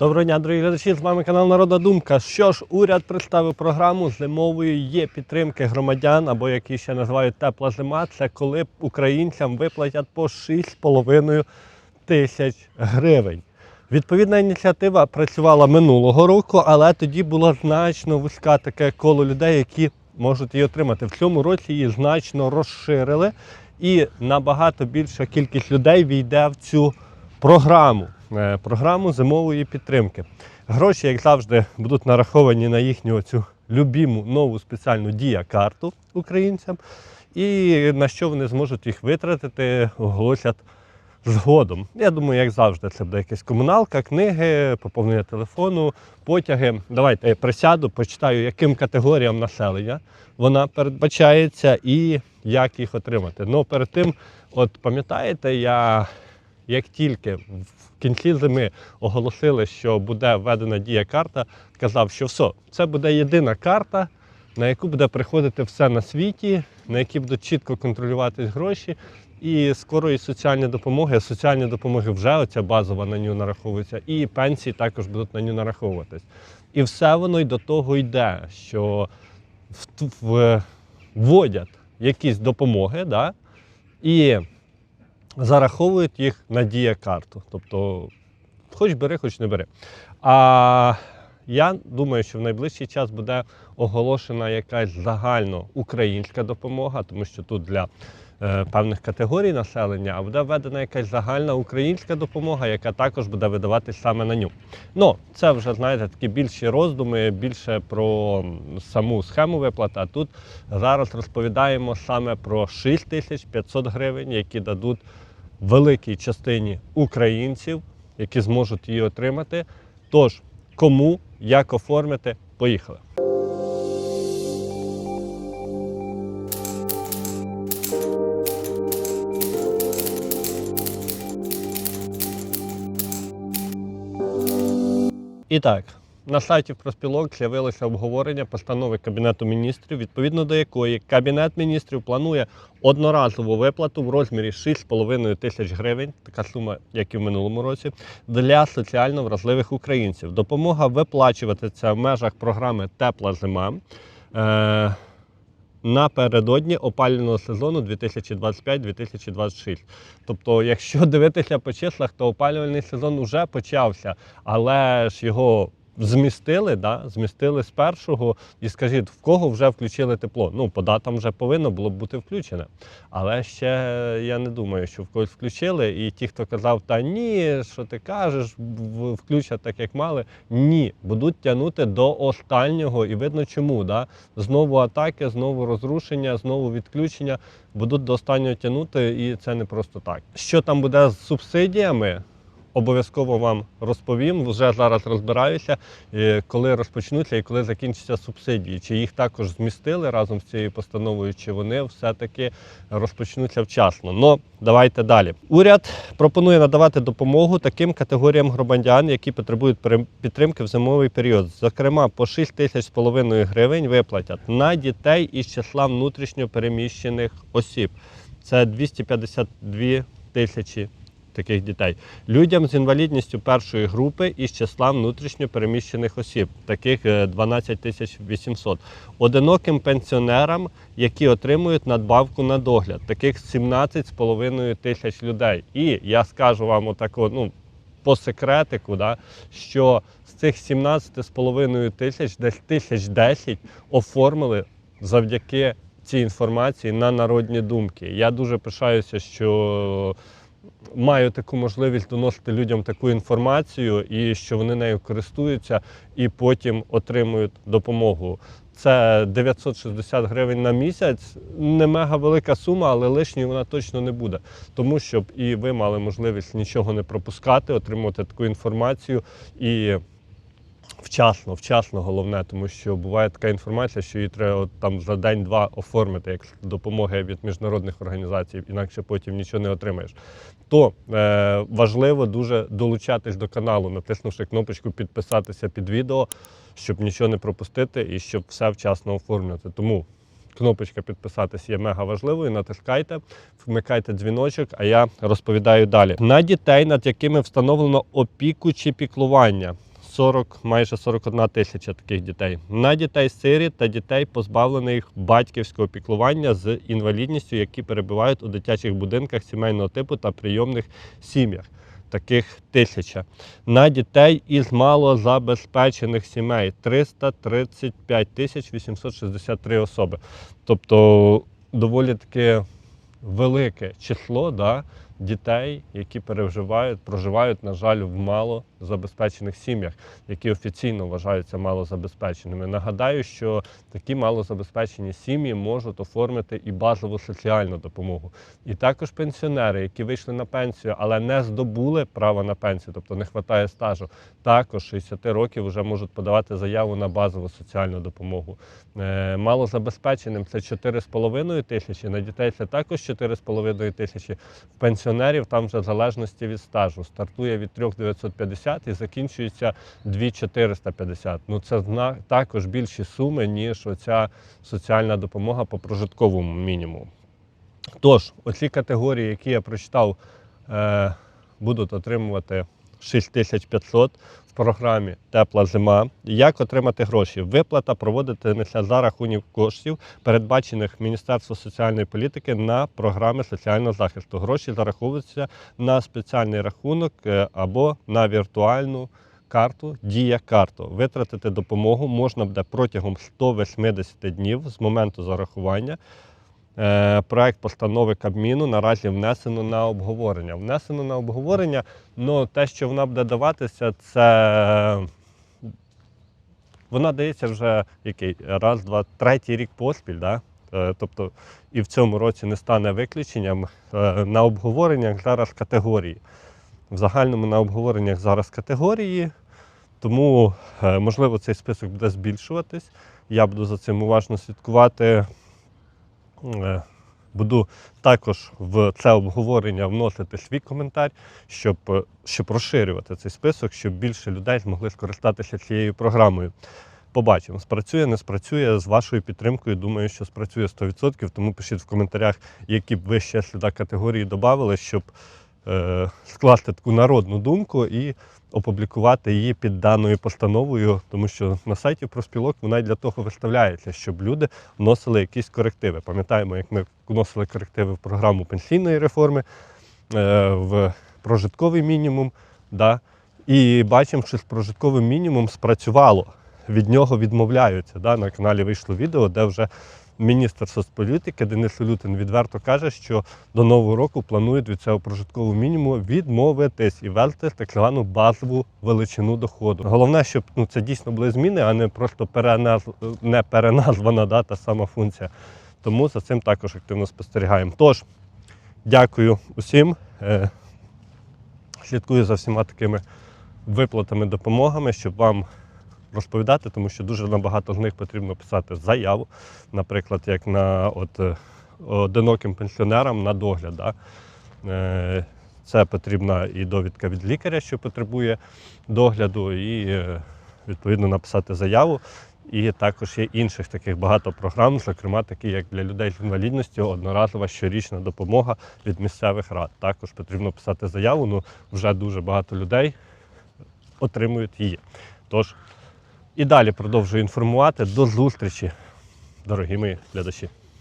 Доброго дня, дорогі глядачі! З вами канал Народна Думка. Що ж, уряд представив програму зимової є підтримки громадян, або які ще називають тепла зима. Це коли українцям виплатять по 6,5 тисяч гривень. Відповідна ініціатива працювала минулого року, але тоді було значно вузька таке коло людей, які можуть її отримати. В цьому році її значно розширили, і набагато більша кількість людей війде в цю програму, програму зимової підтримки. Гроші, як завжди, будуть нараховані на їхню цю любіму нову спеціальну дія-карту українцям, і на що вони зможуть їх витратити, оголосять згодом. Я думаю, як завжди, це буде якась комуналка, книги, поповнення телефону, потяги. Давайте я присяду, почитаю, яким категоріям населення вона передбачається і як їх отримати. Ну, перед тим, от пам'ятаєте, я як тільки в кінці зими оголосили, що буде введена дія карта, казав, що все, це буде єдина карта, на яку буде приходити все на світі, на які будуть чітко контролюватись гроші. І скорої соціальної допомоги, соціальні допомоги вже оця базова на нього нараховується, і пенсії також будуть на нього нараховуватись. І все воно й до того йде, що вводять якісь допомоги, да, і зараховують їх на дія-карту. Тобто, хоч бери, хоч не бери. А я думаю, що в найближчий час буде оголошена якась загально українська допомога, тому що тут для е, певних категорій населення, а буде введена якась загальна українська допомога, яка також буде видаватись саме на ню. Ну, це вже знаєте такі більші роздуми, більше про саму схему виплати. А тут зараз розповідаємо саме про 6500 гривень, які дадуть великій частині українців, які зможуть її отримати. Тож, кому, як оформити, поїхали. І так, на сайті профспілок з'явилося обговорення постанови Кабінету міністрів, відповідно до якої Кабінет міністрів планує одноразову виплату в розмірі 6,5 тисяч гривень, така сума, як і в минулому році, для соціально вразливих українців. Допомога виплачуватися в межах програми Тепла зима. Е- Напередодні опалювального сезону 2025-2026. Тобто, якщо дивитися по числах, то опалювальний сезон вже почався, але ж його змістили, да? змістили з першого і скажіть, в кого вже включили тепло? Ну, по датам вже повинно було б бути включене. Але ще я не думаю, що в когось включили. І ті, хто казав, та ні, що ти кажеш, включать так, як мали. Ні, будуть тягнути до останнього, і видно чому. Да? Знову атаки, знову розрушення, знову відключення. Будуть до останнього тягнути, і це не просто так. Що там буде з субсидіями? Обов'язково вам розповім. Вже зараз розбираюся, е, коли розпочнуться і коли закінчаться субсидії. Чи їх також змістили разом з цією постановою, чи вони все-таки розпочнуться вчасно. Ну, давайте далі. Уряд пропонує надавати допомогу таким категоріям громадян, які потребують підтримки в зимовий період. Зокрема, по 6 тисяч з половиною гривень виплатять на дітей із числа внутрішньо переміщених осіб. Це 252 тисячі таких дітей. Людям з інвалідністю першої групи із числа внутрішньо переміщених осіб, таких е, 12 тисяч 800. Одиноким пенсіонерам, які отримують надбавку на догляд, таких 17,5 тисяч людей. І я скажу вам отако, ну, по секретику, да, що з цих 17,5 тисяч, десь тисяч 10 оформили завдяки цій інформації на народні думки. Я дуже пишаюся, що маю таку можливість доносити людям таку інформацію і що вони нею користуються і потім отримують допомогу. Це 960 гривень на місяць. Не мега велика сума, але лишньою вона точно не буде. Тому щоб і ви мали можливість нічого не пропускати, отримувати таку інформацію і вчасно, вчасно головне, тому що буває така інформація, що її треба от там за день-два оформити як допомога від міжнародних організацій, інакше потім нічого не отримаєш. То е, важливо дуже долучатись до каналу, натиснувши кнопочку підписатися під відео, щоб нічого не пропустити і щоб все вчасно оформлювати. Тому кнопочка підписатись є мега важливою. Натискайте, вмикайте дзвіночок, а я розповідаю далі. На дітей, над якими встановлено опіку чи піклування. 40, майже 41 тисяча таких дітей. На дітей сиріт та дітей, позбавлених батьківського піклування з інвалідністю, які перебувають у дитячих будинках сімейного типу та прийомних сім'ях. Таких тисяча. На дітей із малозабезпечених сімей 335 тисяч 863 особи. Тобто доволі таке велике число да, дітей, які переживають, проживають, на жаль, в малозабезпечених сім'ях, які офіційно вважаються малозабезпеченими. Нагадаю, що такі малозабезпечені сім'ї можуть оформити і базову соціальну допомогу. І також пенсіонери, які вийшли на пенсію, але не здобули право на пенсію, тобто не вистачає стажу, також 60 років вже можуть подавати заяву на базову соціальну допомогу. Е, Малозабезпеченим це 4,5 тисячі, на дітей це також 4,5 тисячі. В пенсіонерів там вже в залежності від стажу. Стартує від 3,950 і закінчується 2,450. Ну це також більші суми, ніж оця соціальна допомога по прожитковому мінімуму. Тож, оці категорії, які я прочитав, е, будуть отримувати 6500 в програмі Тепла зима. Як отримати гроші? Виплата проводитиметься за рахунок коштів, передбачених Міністерством соціальної політики на програми соціального захисту. Гроші зараховуються на спеціальний рахунок е, або на віртуальну карту Дія карту. Витратити допомогу можна буде протягом 180 днів з моменту зарахування. Е, Проект постанови Кабміну наразі внесено на обговорення. Внесено на обговорення, ну те, що вона буде даватися, це вона дається вже який раз, два, третій рік поспіль. Да? Е, Тобто і в цьому році не стане виключенням. Е, На обговореннях зараз категорії. В загальному на обговореннях зараз категорії, тому можливо цей список буде збільшуватись. Я буду за цим уважно слідкувати. Е, Буду також в це обговорення вносити свій коментар, щоб, е, щоб розширювати цей список, щоб більше людей змогли скористатися цією програмою. Побачимо, спрацює, не спрацює. З вашою підтримкою, думаю, що спрацює 100%. Тому пишіть в коментарях, які б ви ще сюди категорії додали, щоб скласти таку народну думку і опублікувати її під даною постановою, тому що на сайті профспілок вона й для того виставляється, щоб люди вносили якісь корективи. Пам'ятаємо, як ми вносили корективи в програму пенсійної реформи, е, в прожитковий мінімум. Да? І бачимо, що з прожитковим мінімум спрацювало. Від нього відмовляються. Да? На каналі вийшло відео, де вже міністр соцполітики Денис Улютин відверто каже, що до нового року планують від цього прожиткового мінімуму відмовитись і ввести так звану базову величину доходу. Головне, щоб ну, це дійсно були зміни, а не просто переназ... не переназвана да, та сама функція. Тому за цим також активно спостерігаємо. Тож, дякую усім. Е, Слідкую за всіма такими виплатами, допомогами, щоб вам розповідати, тому що дуже набагато з них потрібно писати заяву, наприклад, як на от, е, одиноким пенсіонерам на догляд. Да? Е, Це потрібна і довідка від лікаря, що потребує догляду, і е, відповідно написати заяву. І також є інших таких багато програм, зокрема такі, як для людей з інвалідністю, одноразова щорічна допомога від місцевих рад. Також потрібно писати заяву. Ну вже дуже багато людей отримують її. Тож і далі продовжую інформувати. До зустрічі, дорогі мої глядачі.